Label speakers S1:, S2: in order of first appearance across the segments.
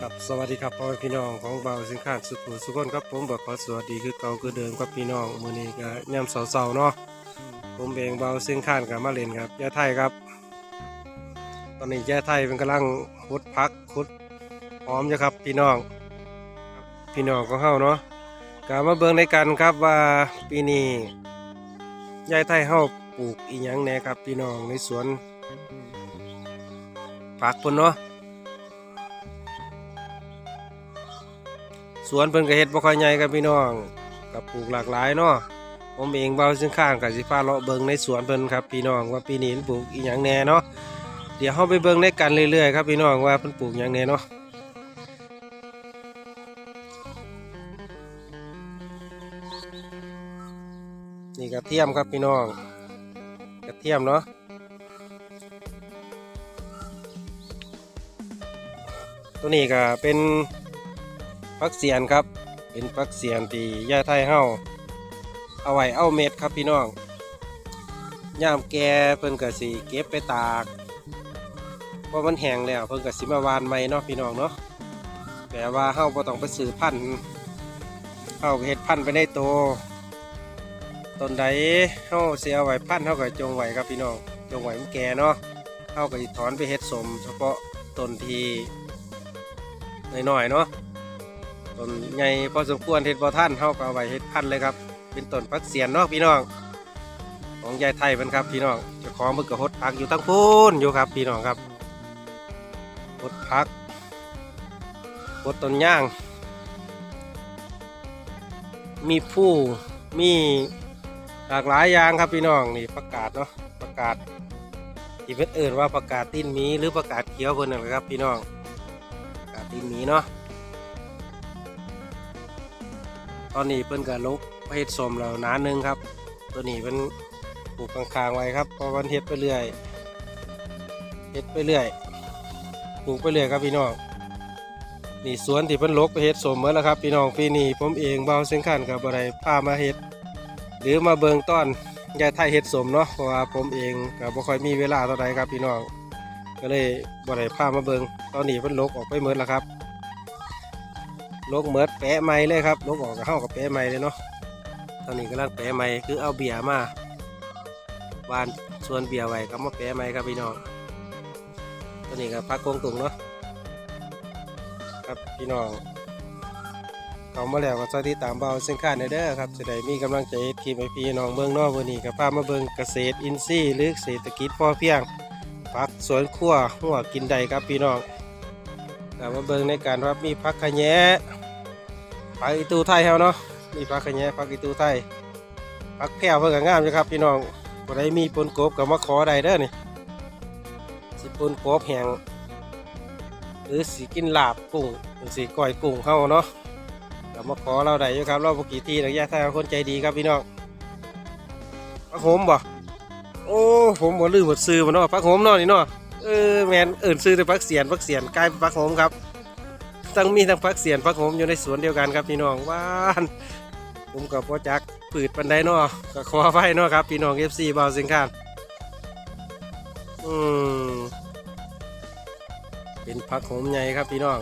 S1: ครับสวัสดีครับพ่อแม่พี่น้องของเบาสินค้าสุขุสุขคนครับผมบอกขอสวัสดีคือเก่าคือเดิมครับพี่น้องมือนี้ก็ย่ำเสาๆเนาะผมเองเบาสินค้ากับมาเล่นครับยาไทยครับ ตอนนี้ยาไทยเป็นกำลังขุดพักขุดหอมอยู่ครับพี่น้องพี่น้องของเฮาเนาะก็มาเบิ่งในกันครับว่าปีนี้ย่าไทยเฮาปลูกอีหยังแหน่ครับพี่น้องในสวนผักพุ่นเนาะ สวนเพิ่นก็เฮ็ดบ่ค่อยใหญ่ครับพี่น้องกับปลูกหลากหลายเนาะผมเองเบาซึ่งข้างกับสิฟ้าเลาะเบิงในสวนเพิ่นครับพี่น้องว่าปีนี้ปลูกอีหยังแหน่เนาะเดี๋ยวเฮาไปเบิ่งในกันเรื่อยๆครับพี่น้องว่าเพิ่นปลูกหยังแหน่เนาะนี่กระเทียมครับพี่น้องกระเทียมเนาะตัวนี้ก็เป็น พักเสียนครับ เป็นพักเสียนที่ย่าไทยเฮาเอาไว้เอาเม็ดครับพี่น้องย่ามแกเพิ่นก็สิเก็บไปตากเพราะมันแห้งแล้วเพิ่นก็สิมาวานใหม่เนาะพี่น้องเนาะแต่ว่าเฮาบ่ต้องไปซื้อพันธุ์เฮาเฮ็ดพันธุ์ไปในโตต้นใดเฮาสิเอาไว้พันธุ์เฮาก็จงไว้ครับพี่น้องจงไว้มันแก่เนาะเฮาก็สิถอนไปเฮ็ดสมเฉพาะต้นที่น้อยๆเนาะ ต้นใหญ่พอสมควรเห็ดบ่ท่านเฮาก็เอาไว้เห็ดพันธุ์เลยครับ เป็นต้นพักเสียนเนาะพี่น้อง ของยายไทยเพิ่นครับพี่น้องเจ้าของเพิ่นก็หดพักอยู่ทั้งพูนอยู่ครับพี่น้องครับหดพักหดต้นย่าง มีผู้มีหลากหลายอย่างครับพี่น้องนี่ประกาศเนาะประกาศที่เพิ่นเอิ่นว่าประกาศตีนหมีหรือประกาศเขียวเพิ่นนั่นแหละครับพี่น้องประกาศตีนหมีเนาะ ตอนนี้เพิ่นก็ลกเฮ็ดสมแล้วหนาหนึงครับ ตัวนี้เป็นปลูกข้างๆไว้ครับพราะมันเฮ็ดไปเรื่อยเฮ็ดไปเรื่อยปลูกไปเรื่อยครับพี่น้องนี่สวนที่เพิ่นลกไปเฮ็ดสมเมื่อแล้วครับพี่น้องปีนี้ผมเองเบาเส้นขันกับอะไรพามาเฮ็ดหรือมาเบิงต้อนยายไทยเฮ็ดสมเนาะเพราะว่าผมเองก็บ่ค่อยมีเวลาเท่าใดครับพี่น้องก็เลยบ่ได้พามาเบิงตอนนี้เพิ่นลกออกไปหมดแล้วครับ ลกเหมือดแปะไม้เลยครับลกออกกับเข้ากับแปะไม้เลยเนาะตอนนี้กำลังแปะไม้คือเอาเบียร์มาวานส่วนเบียร์ไว้ก็มาแปะไม้ครับพี่น้องตอนนี้ก็พักกงตุงเนาะครับพี่น้องเขามาแล้วก็สวัสดีตามเบาเส้นข้านเด้อครับจะได้มีกำลังใจเฮ็ดคลิปพี่น้องเบิ่งนาะวันนี้ก็พามาเบิ่งเกษตรอินทรีย์หรือเศรษฐกิจพอเพียงผักสวนครัวหัวกินได้ครับพี่น้องแต่มาเบิ่งในการว่ามีพักขยะ พักอีตูไทยเฮาเนาะมีพักขยะพักอีตูไทยพักแพรวเพิ่นก็งามอยู่ครับพี่น้องบ่ได้มีปนกบก็มาขอได้เด้อนี่สิปนกบแห้งหรือสิกินลาบกุ้งหรือสิก้อยกุ้งเฮาเนาะก็มาขอเราได้อยู่ครับเราบ่กี่ทีนักยะไทยเอาคนใจดีครับพี่น้องพักโหมบ่โอ้ผมบ่ลืมหมดซื้อบ่เนาะพักโหมเนาะนี่เนาะเออแมนเอื่นซื้อแต่พักเสียนพักเสียนกลายเป็นพักโหมครับ ทั้งมีทั้งพักเสียนพักโหมอยู่ในสวนเดียวกันครับพี่น้องว่านผมกับพ่อจักผืดปันไดนาะก็ขอไฟนาะครับพี่น้องเอฟซีเบาสิงคานอืมเป็นพักโหมใหญ่ครับพี่น้อง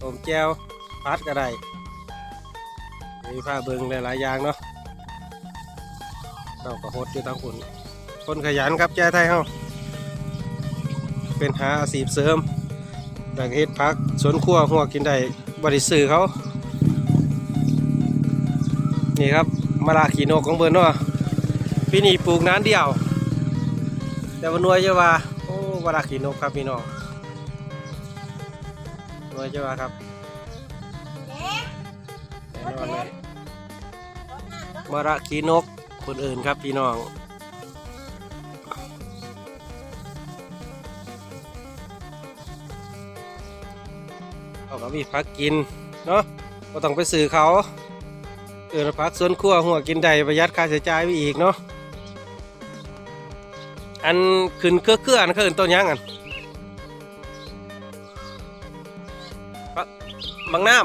S1: ต้มแก้วพัดก็ได้มีผ้าเบิงหลายๆอย่างเนาะเราก็ฮดอยู่ทั้งคนคนขยันครับแจ้ไทยเฮาเป็นหาอาชีพเสริม ดังเฮ็ดพักสวนครัวหัวกินได้บริสื่อเขา นี่ครับมะระขีนกของเบิร์นเนาะปีนี้ปลูกน้นเดียว แต่วันนวยจะว่าโอ้มะระขีนกครับพี่น้องนวยจะว่าครับแน่นอนเลยมะระขีนกคนอื่นครับพี่น้อง เขาก็มีพักกินเนาะก็ต้องไปซื้อเขาเออพักสวนครัวหัวกินได้ประหยัดค่าใช้จ่ายไปอีกเนาะอันขึ้นเครือเครืออันขึ้นต้นยังอันปักบางน้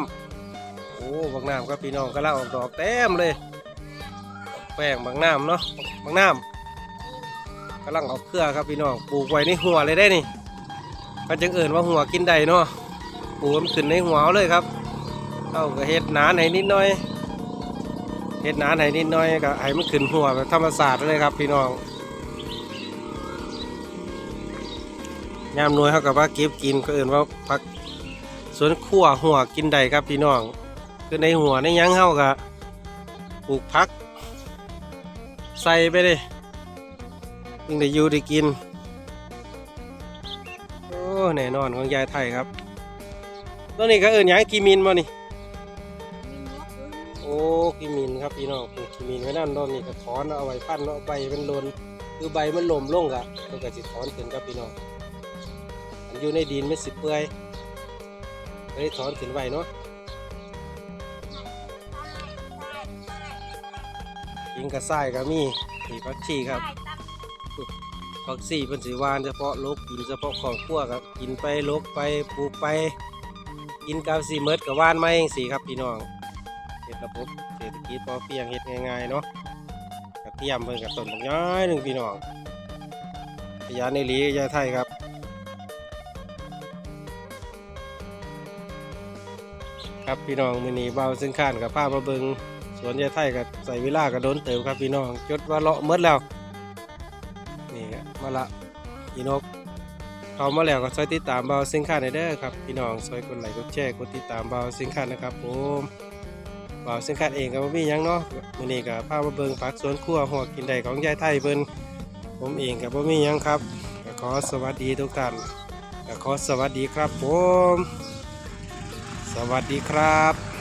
S1: ำโอ้บางน้ำครับพี่น้องก็ล่าออกดอกเต็มเลย แป้งบางน้ำเนาะบางน้ำกำลังออกเครือครับพี่น้องปลูกไว้ในหัวเลยได้นี่มันจึงเอิ่นว่าหัวกินได้เนาะ ปปูมขึ้นในหัวเลยครับเอาก็เฮ็ดหนานให้นิดหน่อยเฮ็ดหนานให้นิดหน่อยก็ให้มันขึ้นหัวแบบธรรมศาสตร์เลยครับพี่น้องยามหน่วยเขากับว่าเก็บกินก็เอื่นว่าพักสวนขั่วหัวกินได้ครับพี่น้อง คือในหัวในยังเฮาก็ปลูกพัก ใส่ไปเลยยิ่งได้อยู่ได้กิน โอ้แน่นอนของยายไทยครับ ตัวนี้ก็เอิญยังกีมินมานี่ โอ้กีมินครับพี่น้องปลูกกีมินไว้นั่นรอบนี้ก็ถอนเอาไว้พันเอาใบมันหล่นคือใบมันหล่มลงกะมันก็สิถอนขึ้นครับพี่น้องอันอยู่ในดินไม่สิเปื่อยก็ได้ถอนขึ้นไว้เนาะกินกระส่ายก็มีมีผักชีครับผักซี่เป็นสีหวานเฉพาะลกกินเฉพาะของพวกครับ กินไปลกไปปลูกไป กินกับสีเมดกับว่านไม้เองสีครับพี่น้องเฮ็ดระบบเศรษฐกิจพอเพียงเฮ็ดง่ายๆเนาะกระเทียมเพิ่นกับต้นบักย้อยหนึ่งพี่น้องพยานในหลียาไทยครับครับพี่น้องมือนีเบาซึ่งข้านกับผ้ามาเบิงสวนยายไทยกับใส่เวลากับโดนเติมครับพี่น้องจดว่าเลาะเมดแล้วนี่ครับมาละพี่นก เขามาแล้วก็ช่วยติดตามเบาซิงค่าในเด้อครับพี่น้องช่วยกดไลค์กดแชร์กดติดตามเบาซิงค่านะครับผมเบาซิงค่าเองก็บ่มีหยังเนาะมื้อนี้ก็พามาเบิ่งผักสวนครัวหัวกินได้ของยายไทยเพิ่นผมเองก็บ่มีหยังครับก็ขอสวัสดีทุกท่านก็ขอสวัสดีครับผม สวัสดีครับ